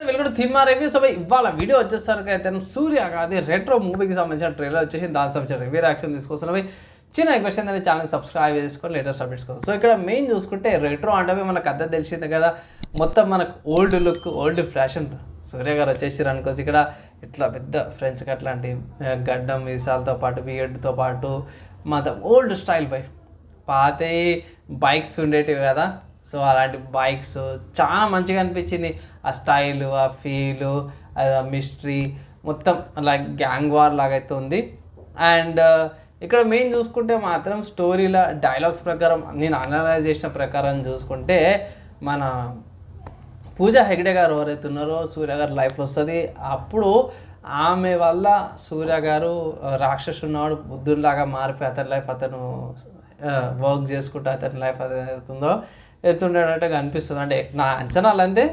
Welcome cinema so ఇవాళ video వచ్చేసరికి అయితే సూర్య కాదు రెట్రో మూవీకి సంబంధించిన ట్రైలర్ వచ్చేసి దానికి సంబంధించిన రివ్యూ యాక్షన్ తీసుకొస్తున్నాయి చిన్న క్వశ్చన్ అనేది ఛానల్ సబ్స్క్రైబ్ చేసుకొని లేటెస్ట్ అప్డేట్స్ కోసం. సో ఇక్కడ మెయిన్ చూసుకుంటే రెట్రో అంటే మనకు అద్దె తెలిసిందే కదా. మొత్తం మనకు old look old fashion Suriya garu వచ్చేసారు అనుకోవచ్చు. ఇక్కడ ఇట్లా పెద్ద ఫ్రెంచ్ కట్ లాంటి గడ్డం మీసాలతో పాటు బియడ్తో పాటు మన ఓల్డ్ స్టైల్ బై. పాత బైక్స్ ఉండేటివి కదా. సో అలాంటి బైక్స్ చాలా మంచిగా అనిపించింది. ఆ స్టైలు ఆ ఫీలు ఆ మిస్టరీ మొత్తం లైక్ గ్యాంగ్ వార్ లాగైతే ఉంది. అండ్ ఇక్కడ మెయిన్ చూసుకుంటే మాత్రం స్టోరీల డైలాగ్స్ ప్రకారం నేను అనలైజ్ చేసిన ప్రకారం చూసుకుంటే మన పూజ హెగ్డే గారు ఎవరైతే ఉన్నారో సూర్య గారు లైఫ్లో వస్తుంది. అప్పుడు ఆమె వల్ల సూర్య గారు రాక్షసున్నాడు రాక్షసు మారిపోయి అతని లైఫ్ అతను వర్క్ చేసుకుంటూ అతని లైఫ్ అది అవుతుందో ఎత్తుండేటట్టుగా అనిపిస్తుంది అంటే నా అంచనాలు అంతే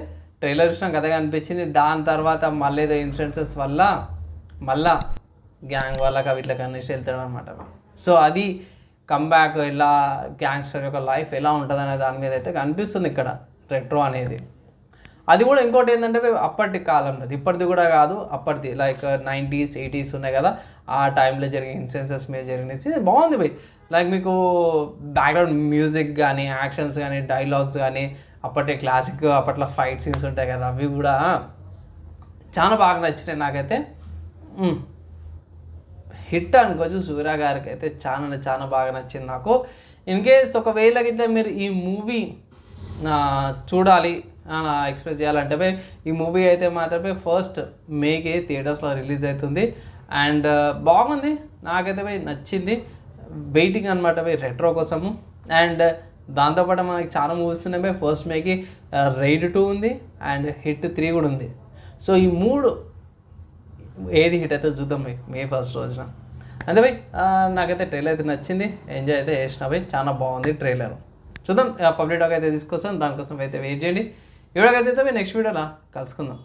ట్రైలర్ చూసిన కథగా అనిపించింది దాని తర్వాత మళ్ళీ ఏదో ఇన్సిడెన్సెస్ వల్ల మళ్ళా గ్యాంగ్ వాళ్ళకి వీటికి అనేసి వెళ్తాడు అనమాట సో అది కంబ్యాక్ ఇలా గ్యాంగ్స్టర్ యొక్క లైఫ్ ఎలా ఉంటుంది అనే దాని మీద అయితే కనిపిస్తుంది ఇక్కడ. రెట్రో అనేది. అది కూడా ఇంకోటి ఏంటంటే అప్పటి కాలంలో ఇప్పటిది కూడా కాదు అప్పటిది. లైక్ నైంటీస్ ఎయిటీస్ ఉన్నాయి కదా ఆ టైంలో జరిగిన ఇన్సిడెన్సెస్ మీద జరిగినసి బాగుంది భయ్ లైక్ మీకు బ్యాక్గ్రౌండ్ మ్యూజిక్ కానీ యాక్షన్స్ కానీ డైలాగ్స్ కానీ అప్పటి క్లాసిక్ అప్పట్లో ఫైట్ సీన్స్ ఉంటాయి కదా అవి కూడా చాలా బాగా నచ్చినాయి నాకైతే. హిట్ అనుకోవచ్చు సూర్య గారికి అయితే చాలా చాలా బాగా నచ్చింది నాకు. ఇన్ కేస్ ఒకవేళ గిట్ల మీరు ఈ మూవీ చూడాలి ఎక్స్ప్రెస్ చేయాలంటే. ఈ మూవీ అయితే మాత్రమే ఫస్ట్ మేకి థియేటర్స్లో రిలీజ్ అవుతుంది. అండ్ uh, బాగుంది. నాకైతే పోయి నచ్చింది. వెయిటింగ్ అనమాట పోయి రెట్రో కోసము. అండ్ uh, దాంతోపాటు మనకి చాలా మూవీస్ ఉన్నాయి ఫస్ట్ మేకి రైడ్ టూ ఉంది అండ్ హిట్ త్రీ కూడా ఉంది. సో ఈ మూడు ఏది హిట్ అయితే చూద్దాం భయ్ మే ఫస్ట్ రోజున. అంతే భయ్ నాకైతే ట్రైలర్ అయితే నచ్చింది. ఎంజాయ్ అయితే చేసిన భయ్ చాలా బాగుంది ట్రైలర్ చూద్దాం పబ్లిక్ టాక్ అయితే తీసుకొస్తాం దానికోసం అయితే వెయిట్ చేయండి. ఈ వీడియోకి నెక్స్ట్ వీడియోలా కలుసుకుందాం.